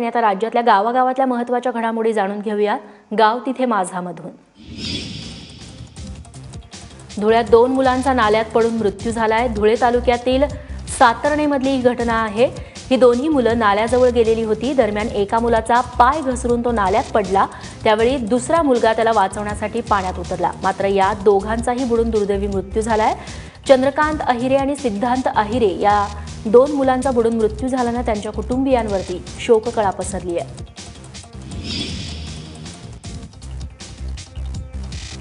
आता राज्यातल्या गावागावातल्या महत्त्वाच्या घडामोडी जाणून घेऊया गाव तिथे माझामधून. धुळ्यात दोन मुलांचा नाल्यात पडून मृत्यू झालाय. धुळे तालुक्यातील सातर्णेमधली ही घटना आहे. ही दोन्ही मुलं नाल्याजवळ गेलेली होती. दरम्यान एका मुलाचा पाय घसरून तो नाल्यात पडला. त्यावेळी दुसरा मुलगा त्याला वाचवण्यासाठी पाण्यात उतरला. मात्र या दोघांचाही बुडून दुर्दैवी मृत्यू झालाय. चंद्रकांत अहिरे आणि सिद्धांत अहिरे या दोन मुलांचा बुडून मृत्यू झाल्यानं त्यांच्या कुटुंबियांवरती शोककळा पसरली आहे.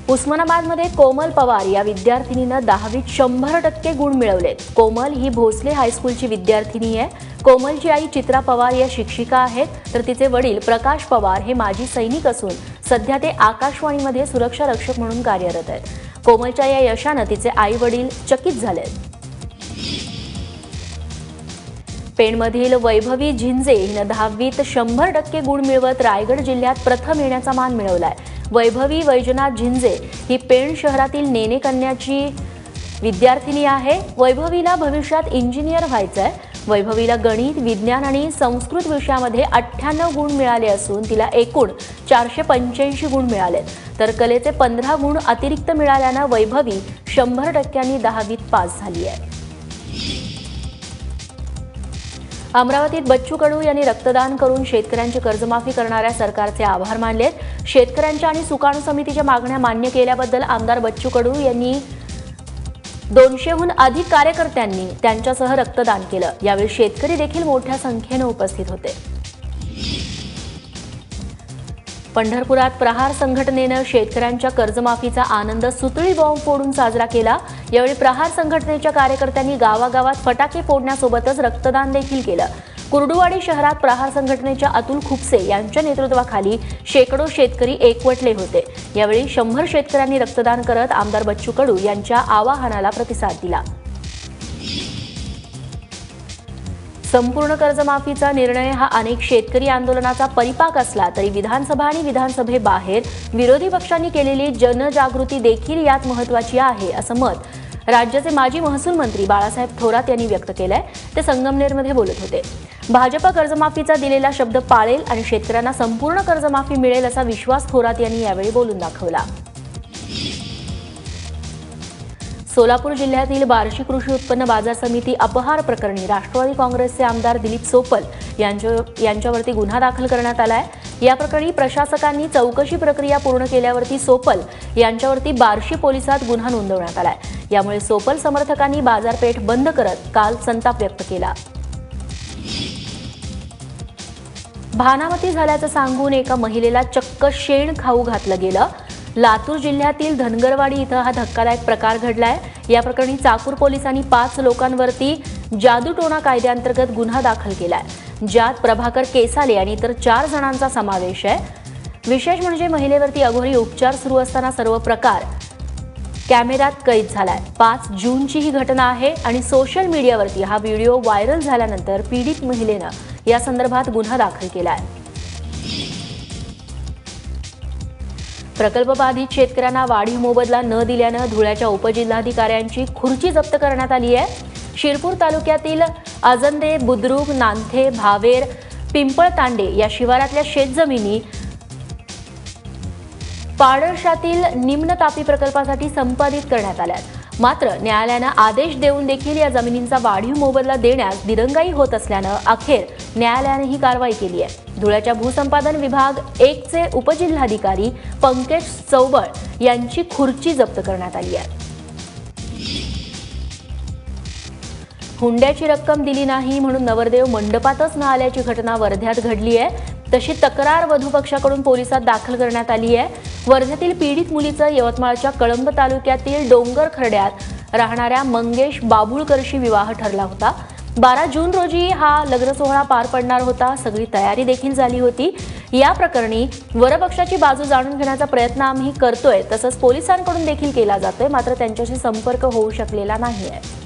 उस्मानाबादमध्ये कोमल पवार या विद्यार्थिनीनं दहावीत शंभर टक्के गुण मिळवलेत. कोमल ही भोसले हायस्कूलची विद्यार्थिनी आहे. कोमलची आई चित्रा पवार या शिक्षिका आहेत. तर तिचे वडील प्रकाश पवार हे माजी सैनिक असून सध्या ते आकाशवाणीमध्ये सुरक्षा रक्षक म्हणून कार्यरत आहेत. कोमलच्या या यशानं तिचे आई वडील चकित झालेत. पेणमधील वैभवी झिंजे हिनं दहावीत शंभर टक्के गुण मिळवत रायगड जिल्ह्यात प्रथम येण्याचा मान मिळवलाय. वैभवी वैजनाथ झिंजे ही पेण शहरातील नेने कन्याची विद्यार्थिनी आहे. वैभवीला भविष्यात इंजिनियर व्हायचं आहे वैभवीला गणित विज्ञान आणि संस्कृत विषयामध्ये अठ्ठ्याण्णव गुण मिळाले असून तिला एकूण चारशे पंच्याऐंशी गुण मिळाले तर कलेचे पंधरा गुण अतिरिक्त मिळाल्यानं वैभवी शंभर टक्क्यांनी दहावीत पास झाली आहे अमरावतीत बच्चू कडू यांनी रक्तदान करून शेतकऱ्यांची कर्जमाफी करणाऱ्या सरकारचे आभार मानलेत शेतकऱ्यांच्या आणि सुकाणू समितीच्या मागण्या मान्य केल्याबद्दल आमदार बच्चू कडू यांनी दोनशेहून अधिक कार्यकर्त्यांनी त्यांच्यासह रक्तदान केलं. यावेळी शेतकरी देखील मोठ्या संख्येनं उपस्थित होते. पंढरपुरात प्रहार संघटनेनं शेतकऱ्यांच्या कर्जमाफीचा आनंद सुतळी बॉम्ब फोडून साजरा केला. यावेळी प्रहार संघटनेच्या कार्यकर्त्यांनी गावागावात फटाके फोडण्यासोबतच रक्तदान देखील केलं. कुर्डुवाडी शहरात प्रहार संघटनेच्या अतुल खुपसे यांच्या नेतृत्वाखाली शेकडो शेतकरी एकवटले होते. यावेळी शंभर शेतकऱ्यांनी रक्तदान करत आमदार बच्चू कडू यांच्या आवाहनाला प्रतिसाद दिला. संपूर्ण कर्जमाफीचा निर्णय हा अनेक शेतकरी आंदोलनाचा परिपाक असला तरी विधानसभा आणि विधानसभेबाहेर विरोधी पक्षांनी केलेली जनजागृती देखील यात महत्वाची आहे असं मत राज्याचे माजी महसूल मंत्री बाळासाहेब थोरात यांनी व्यक्त केलंय. ते संगमनेरमध्ये बोलत होते. भाजप कर्जमाफीचा दिलेला शब्द पाळेल आणि शेतकऱ्यांना संपूर्ण कर्जमाफी मिळेल असा विश्वास थोरात यांनी यावेळी बोलून दाखवला. सोलापूर जिल्ह्यातील बार्शी कृषी उत्पन्न बाजार समिती अपहार प्रकरणी राष्ट्रवादी काँग्रेसचे आमदार दिलीप सोपल यांच्या यांच्यावरती गुन्हा दाखल करण्यात आला आहे. या प्रकरणी प्रशासकांनी चौकशी प्रक्रिया पूर्ण केल्यावरती सोपल यांच्यावरती बार्शी पोलिसात गुन्हा नोंदवण्यात आलाय यामुळे सोपल समर्थकांनी बाजारपेठ बंद करत काल संताप व्यक्त केला. भानामती झाल्याचं सांगून एका महिलेला चक्क शेण खाऊ घातलं गेलं. लातूर जिल्ह्यातील धनगरवाडी इथं हा धक्कादायक प्रकार घडलाय. या प्रकरणी चाकूर पोलिसांनी पाच लोकांवरती जादूटोणा कायद्याअंतर्गत गुन्हा दाखल केलाय. ज्यात प्रभाकर केसाले आणि इतर चार जणांचा समावेश आहे. विशेष म्हणजे महिलेवरती अघोरी उपचार सुरू असताना सर्व प्रकार कॅमेऱ्यात कैद झालाय. पाच जूनची ही घटना आहे आणि सोशल मीडियावरती हा व्हिडिओ व्हायरल झाल्यानंतर पीडित महिलेनं या संदर्भात गुन्हा दाखल केला आहे प्रकल्प बाधित शेतकऱ्यांना वाढीव मोबदला न दिल्यानं धुळ्याच्या उपजिल्हाधिकाऱ्यांची खुर्ची जप्त करण्यात आली आहे. शिरपूर तालुक्यातील अजंदे बुद्रुक नांथे भावेर पिंपळतांडे या शिवारातल्या शेतजमिनी पाडळशातील निम्न तापी प्रकल्पासाठी संपादित करण्यात आल्यात मात्र न्यायालयानं आदेश देऊन देखील या जमिनींचा वाढीव मोबदला देण्यास दिरंगाई होत असल्यानं अखेर न्यायालयानं ही कारवाई केली आहे. धुळ्याच्या भूसंपादन विभाग एकचे उपजिल्हाधिकारी पंकज चौबळ यांची खुर्ची जप्त करण्यात आली आहे. हुंड्याची रक्कम दिली नाही म्हणून नवरदेव मंडपातच न आल्याची घटना वर्ध्यात घडली आहे. तशी तक्रार वधू पक्षाकडून पोलिसात दाखल करण्यात आली आहे. वर्ध्यातील पीडित मुलीचं यवतमाळच्या कळंब तालुक्यातील डोंगर खरड्यात राहणाऱ्या मंगेश बाबुळकरशी विवाह ठरला होता. बारा जून रोजी हा लग्न सोहळा पार पडणार होता. सगळी तयारी देखील झाली होती. या प्रकरणी वरपक्षाची बाजू जाणून घेण्याचा प्रयत्न आम्ही करतोय. तसंच पोलिसांकडून देखील केला जातोय. मात्र त्यांच्याशी संपर्क होऊ शकलेला नाही आहे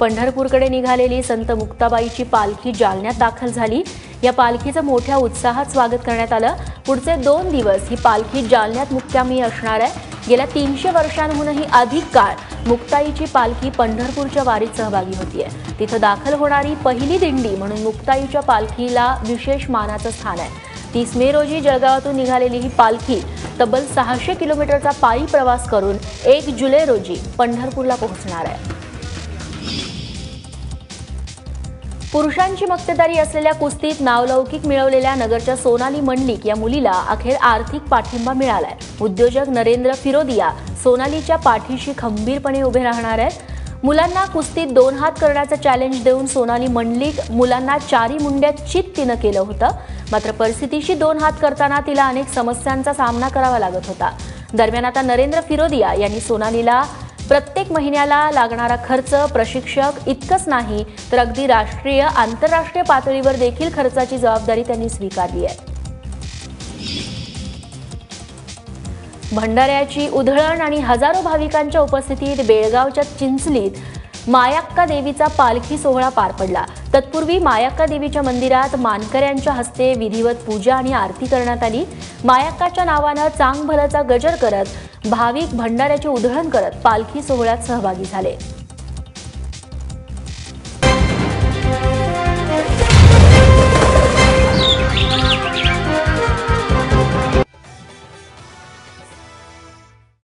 पंढरपूरकडे निघालेली संत मुक्ताबाईची पालखी जालन्यात दाखल झाली. या पालखीचं मोठ्या उत्साहात स्वागत करण्यात आलं. पुढचे दोन दिवस ही पालखी जालन्यात मुक्कामी असणार आहे. गेल्या तीनशे वर्षांहूनही अधिक काळ मुक्ताईची पालखी पंढरपूरच्या वारीत सहभागी होतीये. तिथं दाखल होणारी पहिली दिंडी म्हणून मुक्ताईच्या पालखीला विशेष मानाचं स्थान आहे. तीस मे रोजी जळगावातून निघालेली ही पालखी तब्बल सहाशे किलोमीटरचा पायी प्रवास करून एक जुलै रोजी पंढरपूरला पोहोचणार आहे. पुरुषांची मक्तेदारी असलेल्या कुस्तीत नावलौकिक मिळवलेल्या नगरच्या सोनाली मंडलिक या मुलीला अखेर आर्थिक पाठिंबा मिळालाय. उद्योजक नरेंद्र फिरोदिया सोनालीच्या पाठीशी खंबीरपणे उभे राहणार आहेत. मुलांना कुस्तीत दोन हात करण्याचं चॅलेंज देऊन सोनाली मंडलिक मुलांना चारी मुंड्यात चित तिनं केलं होतं. मात्र परिस्थितीशी दोन हात करताना तिला अनेक समस्यांचा सामना करावा लागत होता. दरम्यान आता नरेंद्र फिरोदिया यांनी सोनालीला प्रत्येक महिन्याला लागणारा खर्च प्रशिक्षक इतकंच नाही तर अगदी राष्ट्रीय आंतरराष्ट्रीय पातळीवर देखील खर्चाची जबाबदारी त्यांनी स्वीकारली आहे. भंडाऱ्याची उधळण आणि हजारो भाविकांच्या उपस्थितीत बेळगावच्या चिंचलीत मायाक्का देवीचा पालखी सोहळा पार पडला. तत्पूर्वी मायाक्का देवीच्या मंदिरात मानकऱ्यांच्या हस्ते विधिवत पूजा आणि आरती करण्यात आली. मायाक्काच्या नावानं चांगभलाचा गजर करत भाविक भंडाऱ्याचे उधळण करत पालखी सोहळ्यात सहभागी झाले.